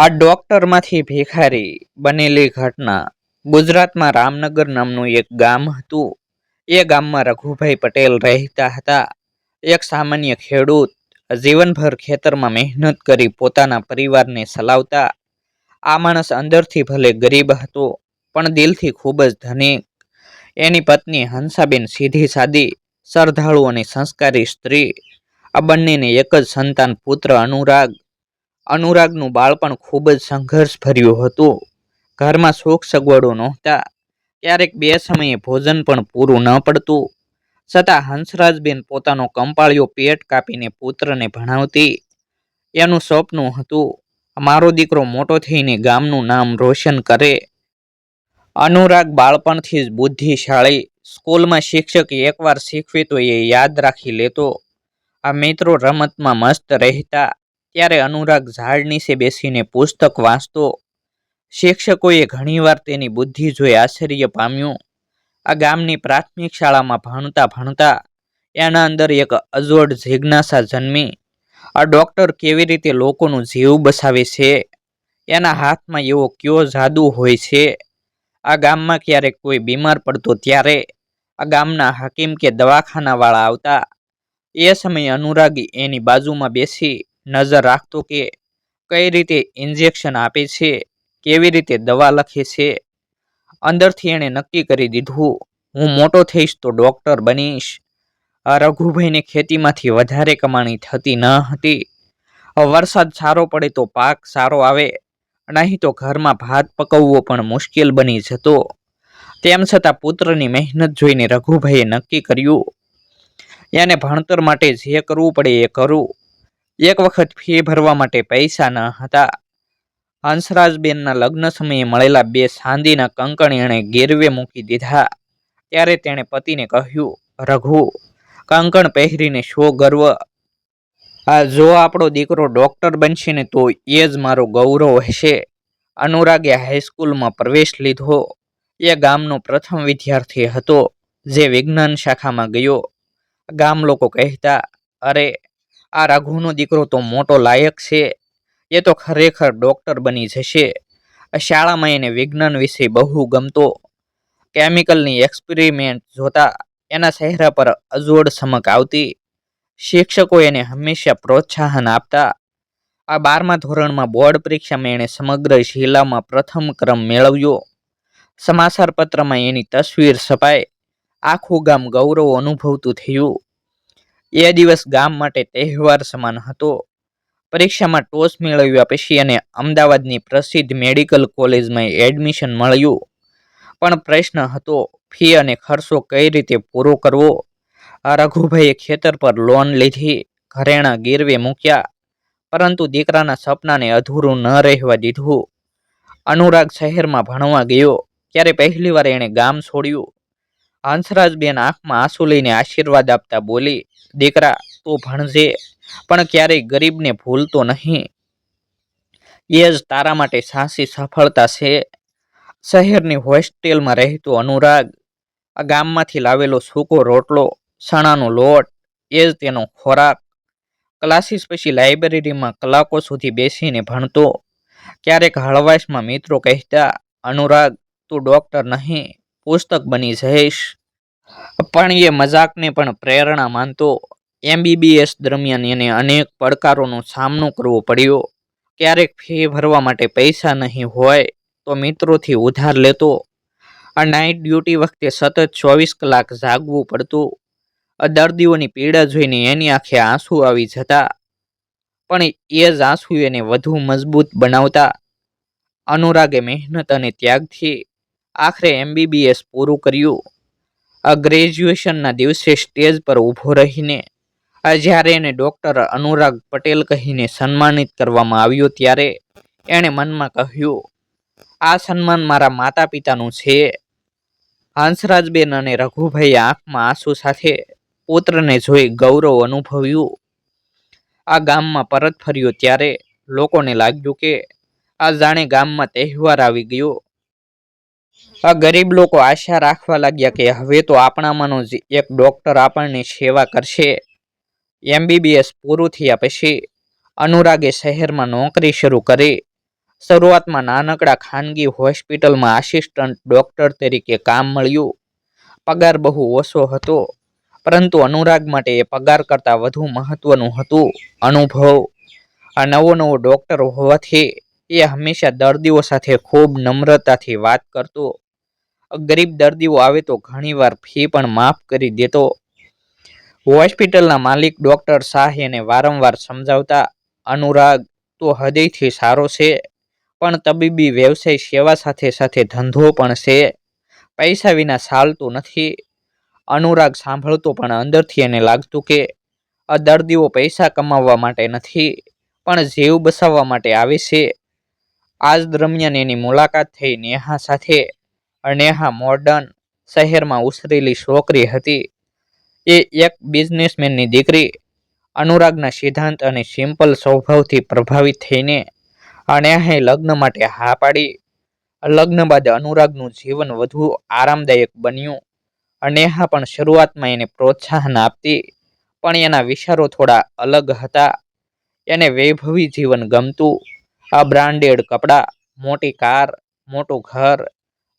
આ ડોક્ટરમાંથી ભિખારી બનેલી ઘટના ગુજરાતમાં રામનગર નામનું એક ગામ હતું. એ ગામમાં રઘુભાઈ પટેલ રહેતા હતા. એક સામાન્ય ખેડૂત જીવનભર ખેતરમાં મહેનત કરી પોતાના પરિવારને ચલાવતા આ માણસ અંદરથી ભલે ગરીબ હતો, પણ દિલથી ખૂબ જ ધનિક. એની પત્ની હંસાબેન સીધી સાદી, શ્રદ્ધાળુ અને સંસ્કારી સ્ત્રી. આ બંનેને એક જ સંતાન પુત્ર અનુરાગ અનુરાગનું બાળપણ ખૂબ જ સંઘર્ષભર્યું હતું. ઘરમાં સુખ સગવડો નહોતા. ક્યારેક બે સમયે ભોજન પણ પૂરું ન પડતું. છતાં હંસરાજબેન પોતાનો કંપાળિયો પેટ કાપીને પુત્રને ભણાવતી. એનું સપનું હતું, મારો દીકરો મોટો થઈને ગામનું નામ રોશન કરે. અનુરાગ બાળપણથી જ બુદ્ધિશાળી. સ્કૂલમાં શિક્ષક એકવાર શીખવે તો એ યાદ રાખી લેતો. આ મિત્રો રમતમાં મસ્ત રહેતા. ત્યારે અનુરાગ ઝાડ નીચે બેસીને પુસ્તક વાંચતો. શિક્ષકોએ ઘણીવાર તેની બુદ્ધિ જોઈ આશ્ચર્ય પામ્યું. આ ગામની પ્રાથમિક શાળામાં ભણતા ભણતા એના અંદર એક અજોડ જિજ્ઞાસા જન્મી. આ ડૉક્ટર કેવી રીતે લોકોનું જીવ બસાવે છે? એના હાથમાં એવો કયો જાદુ હોય છે? આ ગામમાં ક્યારેક કોઈ બીમાર પડતો ત્યારે આ ગામના હકીમ કે દવાખાનાવાળા આવતા. એ સમયે અનુરાગ એની બાજુમાં બેસી નજર રાખતો કે કઈ રીતે ઇન્જેક્શન આપે છે, કેવી રીતે દવા લખે છે, અંદરથી એણે નક્કી કરી દીધું, હું મોટો થઈશ તો ડૉક્ટર બનીશ. રઘુભાઈને ખેતીમાંથી વધારે કમાણી થતી ન હતી. વરસાદ સારો પડે તો પાક સારો આવે, નહીં તો ઘરમાં ભાત પકવવો પણ મુશ્કેલ બની જતો. તેમ છતાં પુત્રની મહેનત જોઈને રઘુભાઈએ નક્કી કર્યું, એને ભણતર માટે જે કરવું પડે એ કરું. એક વખત ફી ભરવા માટે પૈસા ન હતા. હંસરાજબેનના લગ્ન સમયે મળેલા બે સાંદીના કંકણ એણે ગેરવે મૂકી દીધા. ત્યારે તેણે પતિને કહ્યું, રઘુ, કંકણ પહેરીને શો ગર્વ? આ જો આપણો દીકરો ડૉક્ટર બનશે ને તો એ જ મારો ગૌરવ હશે. અનુરાગે હાઈસ્કૂલમાં પ્રવેશ લીધો. એ ગામનો પ્રથમ વિદ્યાર્થી હતો, જે વિજ્ઞાન શાખામાં ગયો. ગામ લોકો કહેતા, અરે આ રઘુનો દીકરો તો મોટો લાયક છે. એ તો ખરેખર ડૉક્ટર બની જશે. શાળામાં એને વિજ્ઞાન વિશે બહુ ગમતો. કેમિકલની એક્સપેરિમેન્ટ જોતા એના ચહેરા પર અજોડ ચમક આવતી. શિક્ષકો એને હંમેશા પ્રોત્સાહન આપતા. આ બારમા ધોરણમાં બોર્ડ પરીક્ષામાં એણે સમગ્ર જિલ્લામાં પ્રથમ ક્રમ મેળવ્યો. સમાચાર પત્રમાં એની તસવીર છપાઈ. આખું ગામ ગૌરવ અનુભવતું થયું. એ દિવસ ગામ માટે તહેવાર સમાન હતો. પરીક્ષામાં ટોસ મેળવ્યા પછી એને અમદાવાદની પ્રસિદ્ધ મેડિકલ કોલેજમાં એડમિશન મળ્યું. પણ પ્રશ્ન હતો, ફી અને ખર્ચો કઈ રીતે પૂરો કરવો? રઘુભાઈએ ખેતર પર લોન લીધી, ઘરેણાં ગીરવે મૂક્યા, પરંતુ દીકરાના સપનાને અધૂરું ન રહેવા દીધું. અનુરાગ શહેરમાં ભણવા ગયો, ત્યારે પહેલીવાર એણે ગામ છોડ્યું. હંસરાજબેન આંખમાં આંસુ લઈને આશીર્વાદ આપતા બોલી દીકરા તો ભણજે, પણ ક્યારેય ગરીબને ભૂલતો નહીં. એ જ તારા માટે સાચી સફળતા છે. શહેરની હોસ્ટેલમાં રહેતો અનુરાગ, આ ગામમાંથી લાવેલો સૂકો રોટલો ચણાનો લોટ, એ જ તેનો ખોરાક. ક્લાસીસ પછી લાઇબ્રેરીમાં કલાકો સુધી બેસીને ભણતો. ક્યારેક હળવાશમાં મિત્રો કહેતા, અનુરાગ, તું ડૉક્ટર નહીં, પુસ્તક બની જઈશ. પણ એ મજાકને પણ પ્રેરણા માનતો એમબીબીએસ દરમિયાન એને અનેક પડકારોનો સામનો કરવો પડ્યો. ક્યારેક ફી ભરવા માટે પૈસા નહીં હોય તો મિત્રોથી ઉધાર લેતો. આ નાઇટ ડ્યુટી વખતે સતત ચોવીસ કલાક જાગવું પડતું. દર્દીઓની પીડા જોઈને એની આંખે આંસુ આવી જતા. પણ એ જ આંસુ એને વધુ મજબૂત બનાવતા. અનુરાગે મહેનત અને ત્યાગથી આખરે એમબીબીએસ પૂરું કર્યું. આ ગ્રેજ્યુએશનના દિવસે સ્ટેજ પર ઊભો રહીને જ્યારે એને ડૉક્ટર અનુરાગ પટેલ કહીને સન્માનિત કરવામાં આવ્યો ત્યારે એણે મનમાં કહ્યું, આ સન્માન મારા માતા પિતાનું છે. હંસરાજબેન અને રઘુભાઈ આંખમાં આંસુ સાથે પુત્રને જોઈ ગૌરવ અનુભવ્યું. આ ગામમાં પરત ફર્યો ત્યારે લોકોને લાગ્યું કે, આ જાણે ગામમાં તહેવાર આવી ગયો. આ ગરીબ લોકો આશા રાખવા લાગ્યા કે હવે તો આપણામાંનો જ એક ડૉક્ટર આપણને સેવા કરશે. એમબીબીએસ પૂરું થયા પછી અનુરાગે શહેરમાં નોકરી શરૂ કરી. શરૂઆતમાં નાનકડા ખાનગી હોસ્પિટલમાં આસિસ્ટન્ટ ડૉક્ટર તરીકે કામ મળ્યું. પગાર બહુ ઓછો હતો, પરંતુ અનુરાગ માટે એ પગાર કરતાં વધુ મહત્વનું હતું અનુભવ. આ નવો નવો ડૉક્ટર હોવાથી એ હંમેશા દર્દીઓ સાથે ખૂબ નમ્રતાથી વાત કરતો. ગરીબ દર્દીઓ આવે તો ઘણીવાર ફી પણ માફ કરી દેતો. હોસ્પિટલના માલિક ડોક્ટર શાહ એને વારંવાર સમજાવતા, અનુરાગ, તો હૃદયથી સારો છે, પણ તબીબી વ્યવસાય સેવા સાથે સાથે ધંધો પણ છે. પૈસા વિના ચાલતું નથી. અનુરાગ સાંભળતો પણ અંદરથી એને લાગતું કે, આ દર્દીઓ પૈસા કમાવવા માટે નથી, પણ જીવ બસાવવા માટે આવે છે. આજ દરમિયાન એની મુલાકાત થઈ નેહા સાથે. નેહા મોર્ડન શહેરમાં ઉછરેલી છોકરી હતી. એ એક બિઝનેસમેનની દીકરી. અનુરાગના સિદ્ધાંત અને સિમ્પલ સ્વભાવથી પ્રભાવિત થઈને નેહાએ લગ્ન માટે હા પાડી. લગ્ન બાદ અનુરાગનું જીવન વધુ આરામદાયક બન્યું. નેહા પણ શરૂઆતમાં એને પ્રોત્સાહન આપતી, પણ એના વિચારો થોડા અલગ હતા. એને વૈભવી જીવન ગમતું. આ બ્રાન્ડેડ કપડાં, મોટી કાર, મોટું ઘર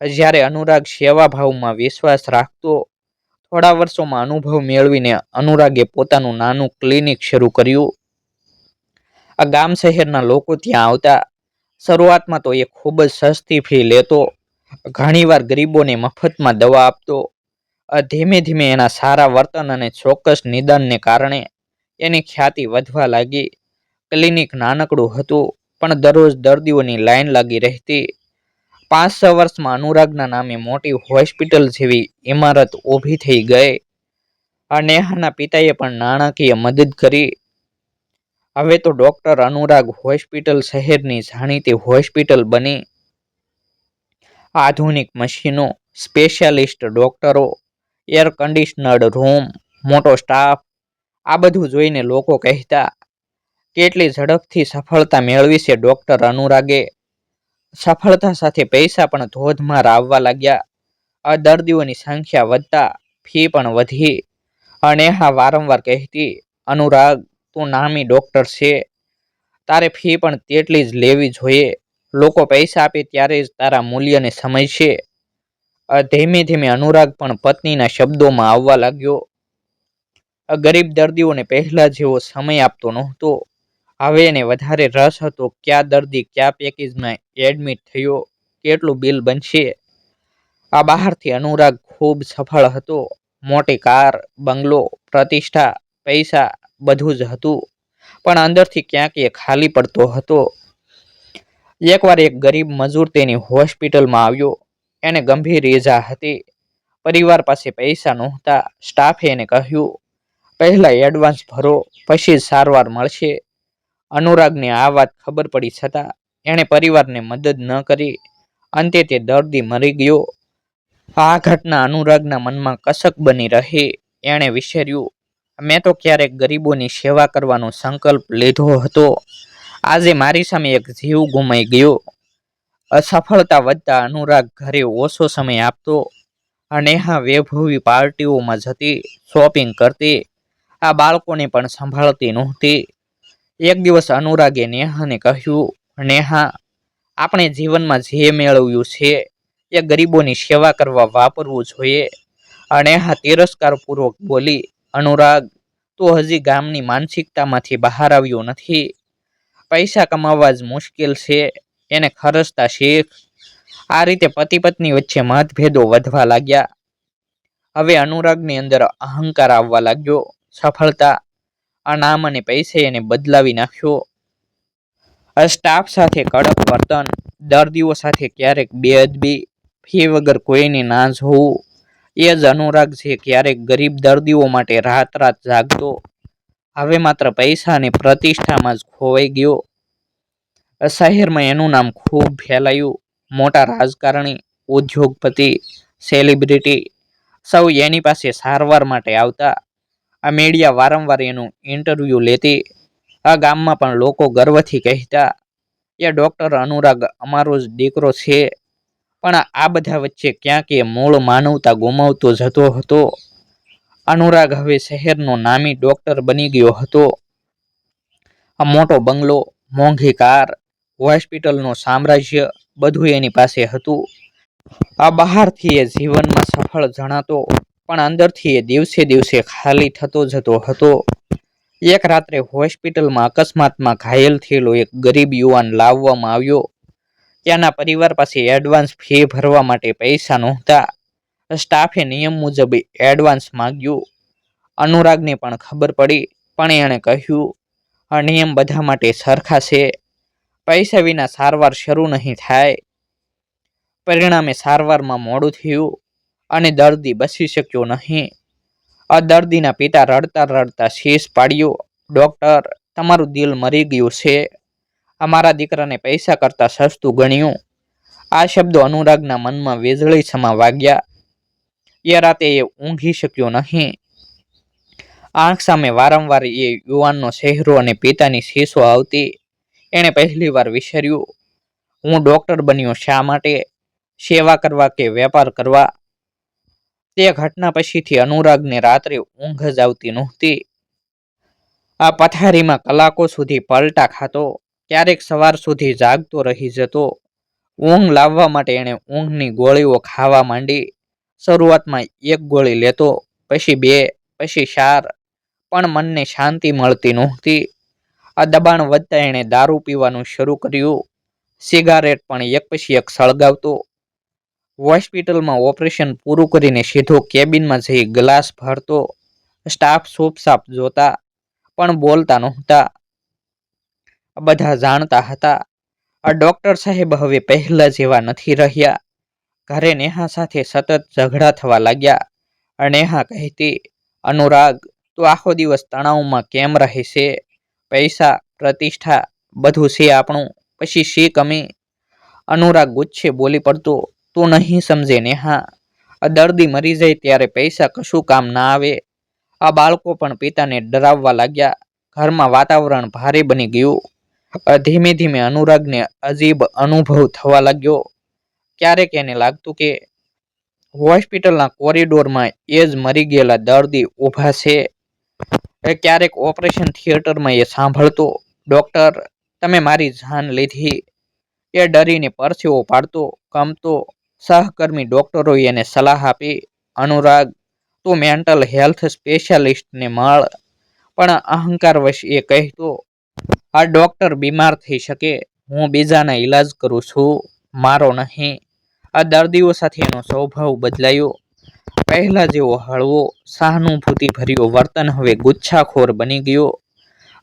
જ્યારે અનુરાગ સેવા ભાવમાં વિશ્વાસ રાખતો, થોડા વર્ષોમાં અનુભવ મેળવીને અનુરાગે પોતાનું નાનું ક્લિનિક શરૂ કર્યું. આ ગામ શહેરના લોકો ત્યાં આવતા, શરૂઆતમાં તો એ ખૂબ જ સસ્તી ફી લેતો, ઘણીવાર ગરીબોને મફતમાં દવા આપતો ધીમે ધીમે એના સારા વર્તન અને ચોક્કસ નિદાનને કારણે એની ખ્યાતિ વધવા લાગી. ક્લિનિક નાનકડું હતું પણ દરરોજ દર્દીઓની લાઈન લાગી રહેતી પાંચ છ વર્ષમાં અનુરાગના નામે મોટી હોસ્પિટલ જેવી ઇમારત ઊભી થઈ ગઈ. આ નેહાના પિતાએ પણ નાણાકીય મદદ કરી. હવે તો ડોક્ટર અનુરાગ હોસ્પિટલ શહેરની જાણીતી હોસ્પિટલ બની. આધુનિક મશીનો, સ્પેશિયાલિસ્ટ ડોક્ટરો, એર કન્ડિશનર્ડ રૂમ, મોટો સ્ટાફ, આ બધું જોઈને લોકો કહેતા કેટલી ઝડપથી સફળતા મેળવી છે ડોક્ટર અનુરાગે? સફળતા સાથે પૈસા પણ ધોધમાર આવવા લાગ્યા. આ દર્દીઓની સંખ્યા વધતા ફી પણ વધી. અને હા વારંવાર કહેતી, અનુરાગ, તું નામી ડોક્ટર છે. તારે ફી પણ તેટલી જ લેવી જોઈએ. લોકો પૈસા આપે ત્યારે જ તારા મૂલ્યને સમજશે. ધીમે ધીમે અનુરાગ પણ પત્નીના શબ્દોમાં આવવા લાગ્યો. ગરીબ દર્દીઓને પહેલા જેવો સમય આપતો નહોતો. હવે એને વધારે રસ હતો, કયા દર્દી, કયા પેકેજમાં એડમિટ થયો, કેટલું બિલ બનશે? આ બહારથી અનુરાગ ખૂબ સફળ હતો. મોટી કાર, બંગલો, પ્રતિષ્ઠા, પૈસા બધું જ હતું, પણ અંદરથી ક્યાંક એ ખાલી પડતો હતો. એકવાર એક ગરીબ મજૂર તેની હોસ્પિટલમાં આવ્યો. એને ગંભીર ઈજા હતી. પરિવાર પાસે પૈસા નહોતા. સ્ટાફે એને કહ્યું, પહેલાં એડવાન્સ ભરો, પછી સારવાર મળશે. અનુરાગને આ વાત ખબર પડી છતાં એણે પરિવારને મદદ ન કરી. અંતે તે દર્દી મરી ગયો. આ ઘટના અનુરાગના મનમાં કસક બની રહી. એણે વિચાર્યું, મેં તો ક્યારેક ગરીબોની સેવા કરવાનો સંકલ્પ લીધો હતો. આજે મારી સામે એક જીવ ગુમાઈ ગયો. અસફળતા વધતા અનુરાગ ઘરે ઓછો સમય આપતો અને હા, વૈભવી પાર્ટીઓમાં જતી શોપિંગ કરતી. આ બાળકોને પણ સંભાળતી નહોતી. એક દિવસ અનુરાગે નેહાને કહ્યું, નેહા, આપણે જીવનમાં જે મેળવ્યું છે, એ ગરીબોની સેવા કરવા વાપરવું જોઈએ. અને હા તિરસ્કારપૂર્વક બોલી, અનુરાગ, તો હજી ગામની માનસિકતામાંથી બહાર આવ્યો નથી. પૈસા કમાવવા જ મુશ્કેલ છે, એને ખર્ચતા શીખ. આ રીતે પતિ પત્ની વચ્ચે મતભેદો વધવા લાગ્યા. હવે અનુરાગની અંદર અહંકાર આવવા લાગ્યો. સફળતા આ નામ અને પૈસે એને બદલાવી નાખ્યો. આ સ્ટાફ સાથે કડક વર્તન, દર્દીઓ સાથે ક્યારેક બેઅદબી, ફી વગર કોઈની ના જોવું એ જ અનુરાગ છે ક્યારેક ગરીબ દર્દીઓ માટે રાત રાત જાગતો. હવે માત્ર પૈસા અને પ્રતિષ્ઠામાં જ ખોવાઈ ગયો. શહેરમાં એનું નામ ખૂબ ફેલાયું. મોટા રાજકારણી, ઉદ્યોગપતિ સેલિબ્રિટી સૌ એની પાસે સારવાર માટે આવતા. આ મીડિયા વારંવાર એનું ઇન્ટરવ્યૂ લેતી આ ગામમાં પણ લોકો ગર્વથી કહેતા, એ ડૉક્ટર અનુરાગ અમારો જ દીકરો છે. પણ આ બધા વચ્ચે ક્યાંક એ મૂળ માનવતા ગુમાવતો જતો હતો. અનુરાગ હવે શહેરનો નામી ડૉક્ટર બની ગયો હતો. આ મોટો બંગલો, મોંઘી કાર, હોસ્પિટલનું સામ્રાજ્ય બધું એની પાસે હતું. આ બહારથી એ જીવનમાં સફળ જણાતો પણ અંદરથી એ દિવસે દિવસે ખાલી થતો જતો હતો. એક રાત્રે હોસ્પિટલમાં અકસ્માતમાં ઘાયલ થયેલો એક ગરીબ યુવાન લાવવામાં આવ્યો. ત્યાંના પરિવાર પાસે એડવાન્સ ફી ભરવા માટે પૈસા નહોતા. સ્ટાફે નિયમ મુજબ એડવાન્સ માંગ્યું. અનુરાગને પણ ખબર પડી, પણ એણે કહ્યું, આ નિયમ બધા માટે સરખા છે. પૈસા વિના સારવાર શરૂ નહીં થાય. પરિણામે સારવારમાં મોડું થયું. અને દર્દી બસી શક્યો નહીં. આ દર્દીના પિતા રડતા રડતા શેષ પાડ્યો, ડોક્ટર, તમારું દિલ મરી ગયું છે. અમારા દીકરાને પૈસા કરતાં સસ્તું ગણ્યું. આ શબ્દો અનુરાગના મનમાં વીજળી સમા વાગ્યા. એ રાતે એ ઊંઘી શક્યો નહીં. આંખ સામે વારંવાર એ યુવાનનો ચહેરો અને પિતાની શીશો આવતી. એણે પહેલી વાર વિચાર્યું, હું ડોક્ટર બન્યો શા માટે? સેવા કરવા કે વેપાર કરવા? તે ઘટના પછીથી અનુરાગને રાત્રે ઊંઘ જ આવતી નહોતી. આ પથારીમાં કલાકો સુધી પલટા ખાતો, ક્યારેક સવાર સુધી જાગતો રહી જતો. ઊંઘ લાવવા માટે એણે ઊંઘની ગોળીઓ ખાવા માંડી. શરૂઆતમાં એક ગોળી લેતો, પછી બે, પછી ચાર, પણ મનને શાંતિ મળતી નહોતી. આ દબાણ વધતા એણે દારૂ પીવાનું શરૂ કર્યું. સિગારેટ પણ એક પછી એક સળગાવતો. હોસ્પિટલમાં ઓપરેશન પૂરું કરીને સીધો કેબિનમાં જઈ ગ્લાસ ભરતો, સ્ટાફ સાફ જોતા, પણ બોલતા નહોતા. બધા જાણતા હતા. આ ડોક્ટર સાહેબ હવે પહેલા જેવા નથી રહ્યા. ઘરે નેહા સાથે સતત ઝઘડા થવા લાગ્યા. નેહા કહેતી, અનુરાગ, તું આખો દિવસ તણાવમાં કેમ રહે છે પૈસા, પ્રતિષ્ઠા, બધું છે આપણું. પછી શી કમી? અનુરાગ ગુચ્છે બોલી પડતો તું નહીં સમજે નેહા આ દર્દી મરી જાય ત્યારે પૈસા કશું કામ ના આવે. આ બાળકો પણ પિતાને ડરાવવા લાગ્યા. ઘરમાં વાતાવરણ ભારે બની ગયું. ધીમે ધીમે અનુરાગને અજીબ અનુભવ થવા લાગ્યો. ક્યારેક એને લાગતું કે હોસ્પિટલના કોરિડોરમાં એ જ મરી ગયેલા દર્દી ઊભા છે. ક્યારેક ઓપરેશન થિયેટરમાં એ સાંભળતો, ડૉક્ટર, તમે મારી જાન લીધી. એ ડરીને પરસેવો પાડતો કમતો સહકર્મી ડૉક્ટરોએ એને સલાહ આપી, અનુરાગ, તું મેન્ટલ હેલ્થ સ્પેશિયાલિસ્ટને મળ. પણ અહંકારવશ એ કહેતો, આ ડૉક્ટર બીમાર થઈ શકે, હું બીજાના ઈલાજ કરું છું, મારો નહીં. આ દર્દીઓ સાથે એનો સ્વભાવ બદલાયો. પહેલાં જેવો હળવો, સહાનુભૂતિભર્યો વર્તન હવે ગુચ્છાખોર બની ગયો.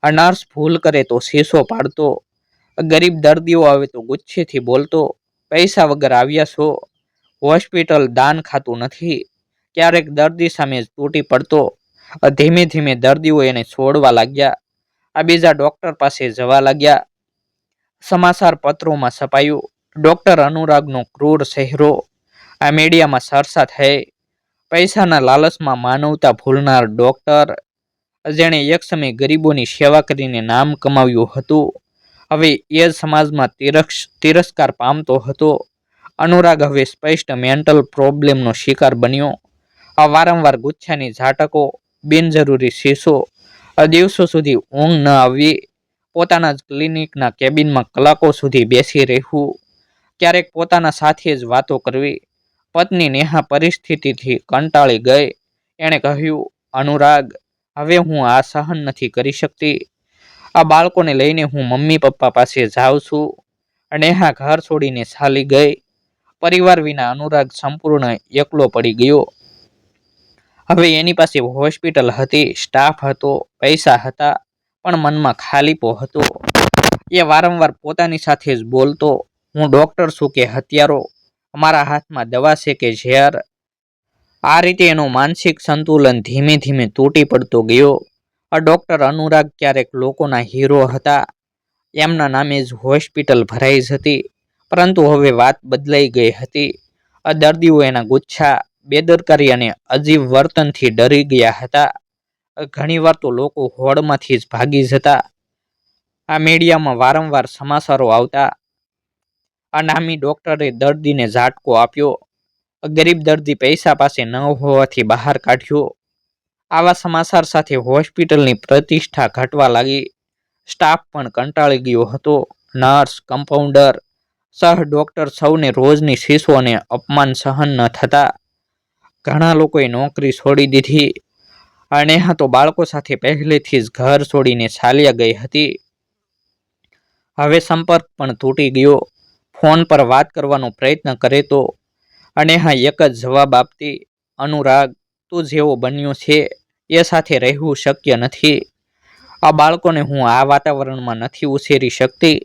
આ નર્સ ભૂલ કરે તો શીશો પાડતો. ગરીબ દર્દીઓ આવે તો ગુચ્છેથી બોલતો પૈસા વગર આવ્યા છો? હોસ્પિટલ દાન ખાતું નથી. ક્યારેક દર્દી સામે તૂટી પડતો. ધીમે ધીમે દર્દીઓ એને છોડવા લાગ્યા. આ બીજા ડોક્ટર પાસે જવા લાગ્યા. સમાચાર પત્રોમાં છપાયું, ડોક્ટર અનુરાગનો ક્રૂર ચહેરો. આ મીડિયામાં સરસા થઈ. પૈસાના લાલચમાં માનવતા ભૂલનાર ડોક્ટર. જેણે એક સમય ગરીબોની સેવા કરીને નામ કમાવ્યું હતું. હવે એ સમાજમાં તિરસ્કાર પામતો હતો. અનુરાગ હવે સ્પષ્ટ મેન્ટલ પ્રોબ્લેમનો શિકાર બન્યો. આ વારંવાર ગુચ્છાની ઝાટકો, બિનજરૂરી શીશો દિવસો સુધી ઊંઘ ન આવવી પોતાના જ ક્લિનિકના કેબિનમાં કલાકો સુધી બેસી રહેવું, ક્યારેક પોતાના સાથે જ વાતો કરવી. પત્ની નેહા પરિસ્થિતિથી કંટાળી ગઈ. એણે કહ્યું, અનુરાગ, હવે હું આ સહન નથી કરી શકતી. આ બાળકોને લઈને હું મમ્મી પપ્પા પાસે જાઉં છું અને હા ઘર છોડીને ચાલી ગઈ. પરિવાર વિના અનુરાગ સંપૂર્ણ એકલો પડી ગયો. હવે એની પાસે હોસ્પિટલ હતી, સ્ટાફ હતો, પૈસા હતા, પણ મનમાં ખાલીપો હતો. એ વારંવાર પોતાની સાથે જ બોલતો, હું ડૉક્ટર છું કે હત્યારો અમારા હાથમાં દવા છે કે ઝેર? આ રીતે એનું માનસિક સંતુલન ધીમે ધીમે તૂટી પડતો ગયો. ડૉક્ટર અનુરાગ ક્યારેક લોકોના હીરો હતા. એમના નામે જ હોસ્પિટલ ભરાઈ જતી, પરંતુ હવે વાત બદલાઈ ગઈ હતી. આ દર્દીઓ એના ગુચ્છા, બેદરકારી અને અજીબ વર્તનથી ડરી ગયા હતા. ઘણીવાર તો લોકો હોડમાંથી જ ભાગી જતા. આ મીડિયામાં વારંવાર સમાચારો આવતા. આ નામી ડૉક્ટરે દર્દીને ઝાટકો આપ્યો. ગરીબ દર્દી પૈસા પાસે ન હોવાથી બહાર કાઢ્યો. આવા સમાચાર સાથે હોસ્પિટલની પ્રતિષ્ઠા ઘટવા લાગી. સ્ટાફ પણ કંટાળી ગયો હતો. નર્સ, કમ્પાઉન્ડર, સહ ડોક્ટર સૌને રોજની શિશુઓને અપમાન સહન ન થતા. ઘણા લોકોએ નોકરી છોડી દીધી. અને હા તો બાળકો સાથે પહેલેથી જ ઘર છોડીને ચાલ્યા ગઈ હતી. હવે સંપર્ક પણ તૂટી ગયો. ફોન પર વાત કરવાનો પ્રયત્ન કરે તો. અને હા એક જ જવાબ આપતી, અનુરાગ, તું જેવો બન્યો છે. એ સાથે રહેવું શક્ય નથી. આ બાળકોને હું આ વાતાવરણમાં નથી ઉછેરી શકતી.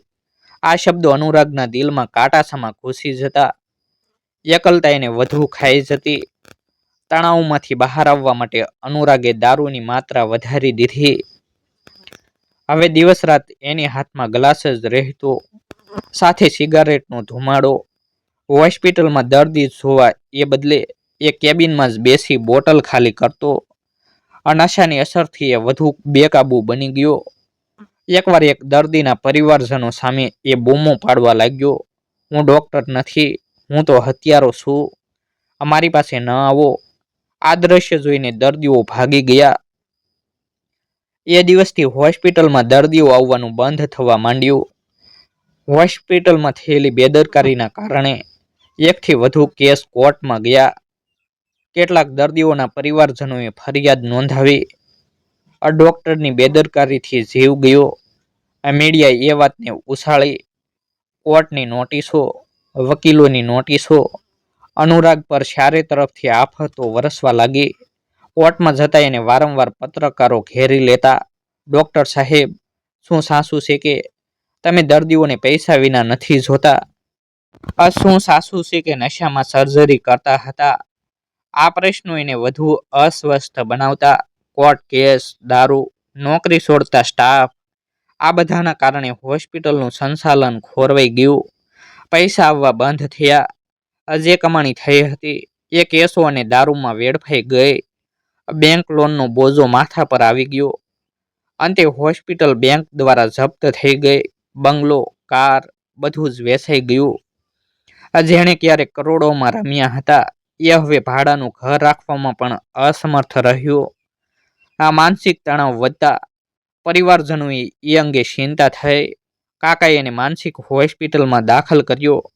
આ શબ્દો અનુરાગના દિલમાં કાટાસામાં ઘૂસી જતા, એકલતા એને વધુ ખાઈ જતી. તણાવમાંથી બહાર આવવા માટે અનુરાગે દારૂની માત્રા વધારી દીધી. હવે દિવસ રાત એની હાથમાં ગ્લાસ જ રહેતો, સાથે સિગારેટનો ધુમાડો, હોસ્પિટલમાં દર્દી જોવા એ બદલે એ કેબિનમાં જ બેસી બોટલ ખાલી કરતો. આ નશાની અસરથી એ વધુ બેકાબૂ બની ગયો. એકવાર એક દર્દીના પરિવારજનો સામે એ બૂમો પાડવા લાગ્યો. હું ડૉક્ટર નથી, હું તો હત્યારો છું. અમારી પાસે ન આવો. આ દ્રશ્ય જોઈને દર્દીઓ ભાગી ગયા. એ દિવસથી હોસ્પિટલમાં દર્દીઓ આવવાનું બંધ થવા માંડ્યું. હોસ્પિટલમાં થયેલી બેદરકારીના કારણે એકથી વધુ કેસ કોર્ટમાં ગયા. કેટલાક દર્દીઓના પરિવારજનોએ ફરિયાદ નોંધાવી આ ડૉક્ટરની બેદરકારીથી જીવ ગયો. આ મીડિયાએ એ વાતને ઉછાળી કોર્ટની નોટિસો, વકીલોની નોટિસો, અનુરાગ પર ચારે તરફથી આફતો વરસવા લાગી. કોર્ટમાં જતા એને વારંવાર પત્રકારો ઘેરી લેતા, ડૉક્ટર સાહેબ, શું સાસુ છે કે? તમે દર્દીઓને પૈસા વિના નથી જોતા. આ શું સાસુ છે કે નશામાં સર્જરી કરતા હતા? આ પ્રશ્નો એને વધુ અસ્વસ્થ બનાવતા, કોર્ટ કેસ, દારૂ, નોકરી છોડતા સ્ટાફ આ બધાના કારણે હોસ્પિટલનું સંચાલન ખોરવાઈ ગયું. પૈસા આવવા બંધ થયા. જે કમાણી થઈ હતી. એ કેસો અને દારૂમાં વેડફાઈ ગઈ. બેંક લોનનો બોજો માથા પર આવી ગયો. અંતે હોસ્પિટલ બેંક દ્વારા જપ્ત થઈ ગઈ. બંગલો, કાર બધું જ વેચાઈ ગયું. જેણે ક્યારેક કરોડોમાં રમ્યા હતા. એ હવે ભાડાનું ઘર રાખવામાં પણ અસમર્થ રહ્યો. આ માનસિક તણાવ વધતા પરિવારજનોએ એ અંગે ચિંતા થઈ. કાકાએ એને માનસિક હોસ્પિટલમાં દાખલ કર્યો.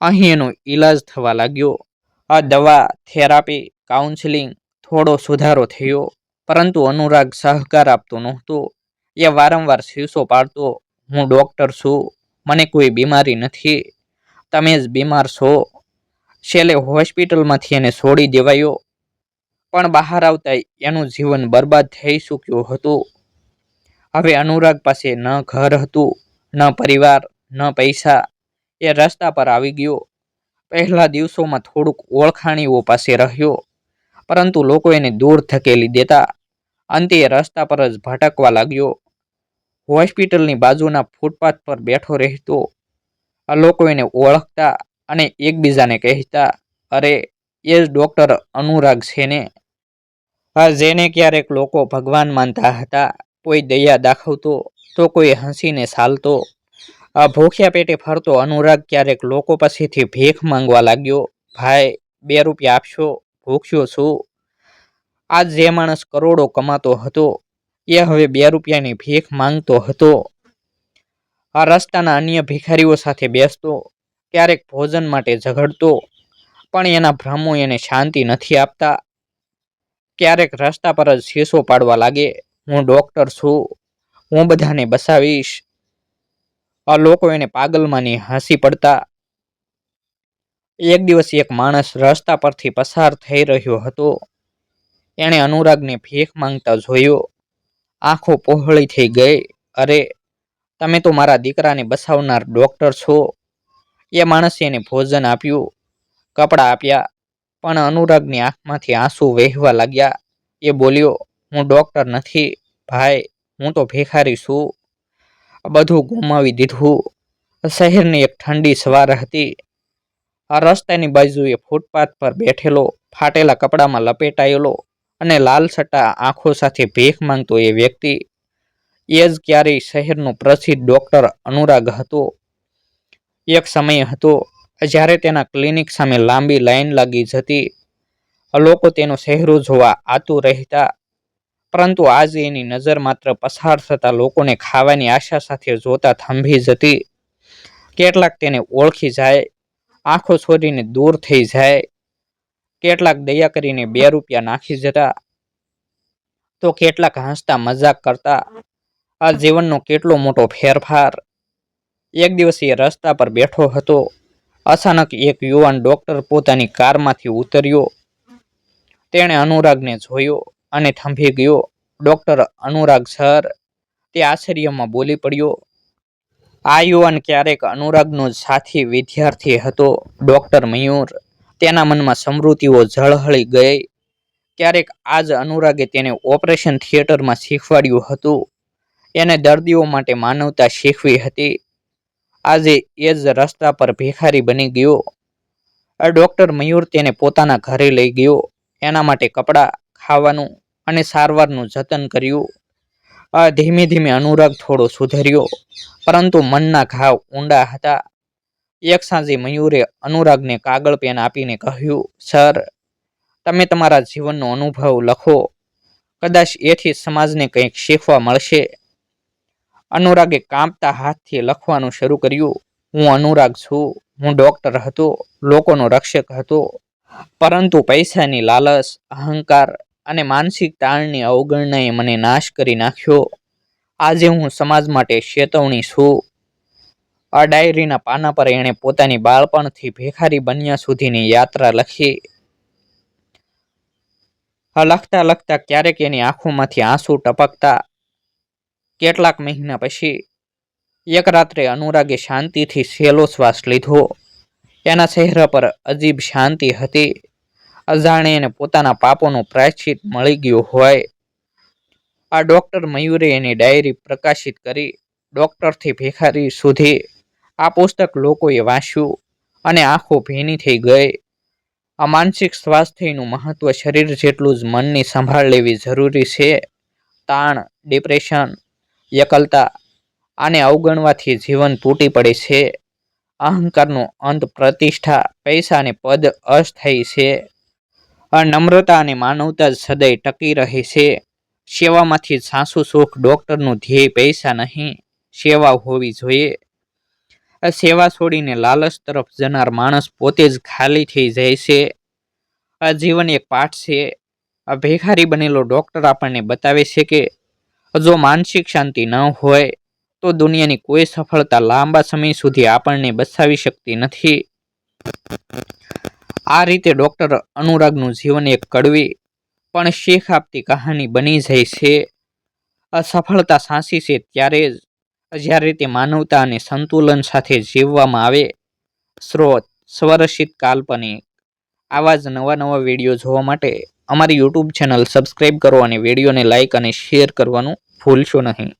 અહીં એનો ઈલાજ થવા લાગ્યો. આ દવા, થેરાપી, કાઉન્સિલિંગ થોડો સુધારો થયો, પરંતુ અનુરાગ સહકાર આપતો નહોતો. એ વારંવાર શીશો પાડતો, હું ડૉક્ટર છું, મને કોઈ બીમારી નથી. તમે જ બીમાર છો. છેલ્લે હોસ્પિટલમાંથી એને છોડી દેવાયો. પણ બહાર આવતા એનું જીવન બરબાદ થઈ ચૂક્યું હતું. હવે અનુરાગ પાસે ન ઘર હતું, ન પરિવાર, ન પૈસા. એ રસ્તા પર આવી ગયો. પહેલા દિવસોમાં થોડુંક ઓળખાણીઓ પાસે રહ્યો, પરંતુ લોકો એને દૂર ધકેલી દેતા. અંતે રસ્તા પર જ ભટકવા લાગ્યો. હોસ્પિટલની બાજુના ફૂટપાથ પર બેઠો રહેતો. લોકો એને ઓળખતા. અને એકબીજાને કહેતા, અરે, એ જ ડૉક્ટર અનુરાગ છે ને હા, જેને ક્યારેક લોકો ભગવાન માનતા હતા, કોઈ દયા દાખવતો, તો કોઈ હસીને ચાલતો. આ ભૂખ્યા પેટે ફરતો અનુરાગ ક્યારેક લોકો પાસેથી ભીખ માંગવા લાગ્યો, ભાઈ, બે રૂપિયા આપશો? ભૂખ્યો છું. આજ જે માણસ કરોડો કમાતો હતો, એ હવે બે રૂપિયાની ભીખ માંગતો હતો. આ રસ્તાના અન્ય ભિખારીઓ સાથે બેસતો ક્યારેક ભોજન માટે ઝઘડતો, પણ એના ભ્રમો એને શાંતિ નથી આપતા. ક્યારેક રસ્તા પર જ શીશો પાડવા લાગે, હું ડૉક્ટર છું, હું બધાને બસાવીશ. આ લોકો એને પાગલમાંની હસી પડતા. એક દિવસ એક માણસ રસ્તા પરથી પસાર થઈ રહ્યો હતો. એણે અનુરાગને ભીખ માંગતા જોયો. આંખો પહોળી થઈ ગઈ. અરે, તમે તો મારા દીકરાને બસાવનાર ડૉક્ટર છો. એ માણસે એને ભોજન આપ્યું, કપડાં આપ્યા, પણ અનુરાગની આંખમાંથી આંસુ વહેવા લાગ્યા. એ બોલ્યો, હું ડૉક્ટર નથી, ભાઈ, હું તો ભેખારી છું. બધું ગુમાવી દીધું. શહેરની એક ઠંડી સવાર હતી. આ રસ્તાની બાજુએ ફૂટપાથ પર બેઠેલો, ફાટેલા કપડામાં લપેટાયેલો અને લાલ સટ્ટા આંખો સાથે ભીખ માંગતો એ વ્યક્તિ. એ જ ક્યારેય શહેરનો પ્રસિદ્ધ ડૉક્ટર અનુરાગ હતો. એક સમય હતો, જ્યારે તેના ક્લિનિક સામે લાંબી લાઈન લાગી જતી. લોકો તેનો ચહેરો જોવા આતુર રહેતા, પરંતુ આજે એની નજર માત્ર પસાર થતા લોકોને ખાવાની આશા સાથે જોતા થંભી જતી. કેટલાક તેને ઓળખી જાય, આંખો છોડીને દૂર થઈ જાય. કેટલાક દયા કરીને બે રૂપિયા નાખી જતા, તો કેટલાક હસતા મજાક કરતા. આ જીવનનો કેટલો મોટો ફેરફાર. એક દિવસ એ રસ્તા પર બેઠો હતો. અચાનક એક યુવાન ડૉક્ટર પોતાની કારમાંથી ઉતર્યો. તેણે અનુરાગને જોયો અને થંભી ગયો. ડૉક્ટર અનુરાગ સર, તે આશ્ચર્યમાં બોલી પડ્યો. આ યુવાન ક્યારેક અનુરાગનો સાથી વિદ્યાર્થી હતો. ડૉક્ટર મયુર, તેના મનમાં સમૃદ્ધિઓ ઝળહળી ગઈ. ક્યારેક આજ અનુરાગે તેને ઓપરેશન થિયેટરમાં શીખવાડ્યું હતું. એને દર્દીઓ માટે માનવતા શીખવી હતી. આજે એ જ રસ્તા પર ભિખારી બની ગયો. ડોક્ટર મયુર તેને પોતાના ઘરે લઈ ગયો. એના માટે કપડાં, ખાવાનું અને સારવારનું જતન કર્યું. ધીમે ધીમે અનુરાગ થોડો સુધર્યો, પરંતુ મનના ઘાવ ઊંડા હતા. એક સાંજે મયુરે અનુરાગને કાગળ પેન આપીને કહ્યું, સર, તમે તમારા જીવનનો અનુભવ લખો. કદાચ એથી સમાજને કંઈક શીખવા મળશે. અનુરાગે કાંપતા હાથથી લખવાનું શરૂ કર્યું. હું અનુરાગ છું. હું ડૉક્ટર હતો. લોકોનો રક્ષક હતો. પરંતુ પૈસાની લાલચ, અહંકાર અને માનસિક તાણની અવગણનાએ મને નાશ કરી નાખ્યો. આજે હું સમાજ માટે ચેતવણી છું. આ ડાયરીના પાના પર એણે પોતાની બાળપણથી ભેખારી બન્યા સુધીની યાત્રા લખી. લખતા લખતા ક્યારેક એની આંખોમાંથી આંસુ ટપકતા કેટલાક મહિના પછી એક રાત્રે અનુરાગે શાંતિથી સહેલો શ્વાસ લીધો. એના ચહેરા પર અજીબ શાંતિ હતી. અજાણે એને પોતાના પાપોનું પ્રાયશ્ચિત મળી ગયું હોય. આ ડૉક્ટર મયુરે એની ડાયરી પ્રકાશિત કરી ડૉક્ટરથી ભિખારી સુધી આ પુસ્તક લોકોએ વાંચ્યું અને આંખો ભીની થઈ ગઈ. આ માનસિક સ્વાસ્થ્યનું મહત્વ શરીર જેટલું જ મનની સંભાળ લેવી જરૂરી છે. તાણ, ડિપ્રેશન એકલતા આને અવગણવાથી જીવન તૂટી પડે છે. અહંકારનો અંત પ્રતિષ્ઠા, પૈસા અને પદ અસ્થાયી છે. નમ્રતા અને માનવતા જ સદાય ટકી રહે છે. સેવામાંથી સાસુ સુખ, ડૉક્ટરનું ધ્યેય, પૈસા નહીં, સેવા હોવી જોઈએ. સેવા છોડીને લાલચ તરફ જનાર માણસ પોતે જ ખાલી થઈ જાય છે. આ જીવન એક પાઠ છે. આ ભેખારી બનેલો ડૉક્ટર આપણને બતાવે છે કે જો માનસિક શાંતિ ન હોય, તો દુનિયાની કોઈ સફળતા લાંબા સમય સુધી આપણને બચાવી શકતી નથી. આ રીતે ડૉક્ટર અનુરાગનું જીવન એક કડવી પણ શીખ આપતી કહાની બની જાય છે. અસફળતા સાંસી છે ત્યારે જ જ્યારે તે માનવતા અને સંતુલન સાથે જીવવામાં આવે. સ્રોત સ્વરસિત કાલ્પનિક, આવા જ નવા નવા વીડિયો જોવા માટે અમારી યુટ્યુબ ચેનલ સબસ્ક્રાઈબ કરો અને વિડીયોને લાઇક અને શેર કરવાનું ભૂલશો નહીં.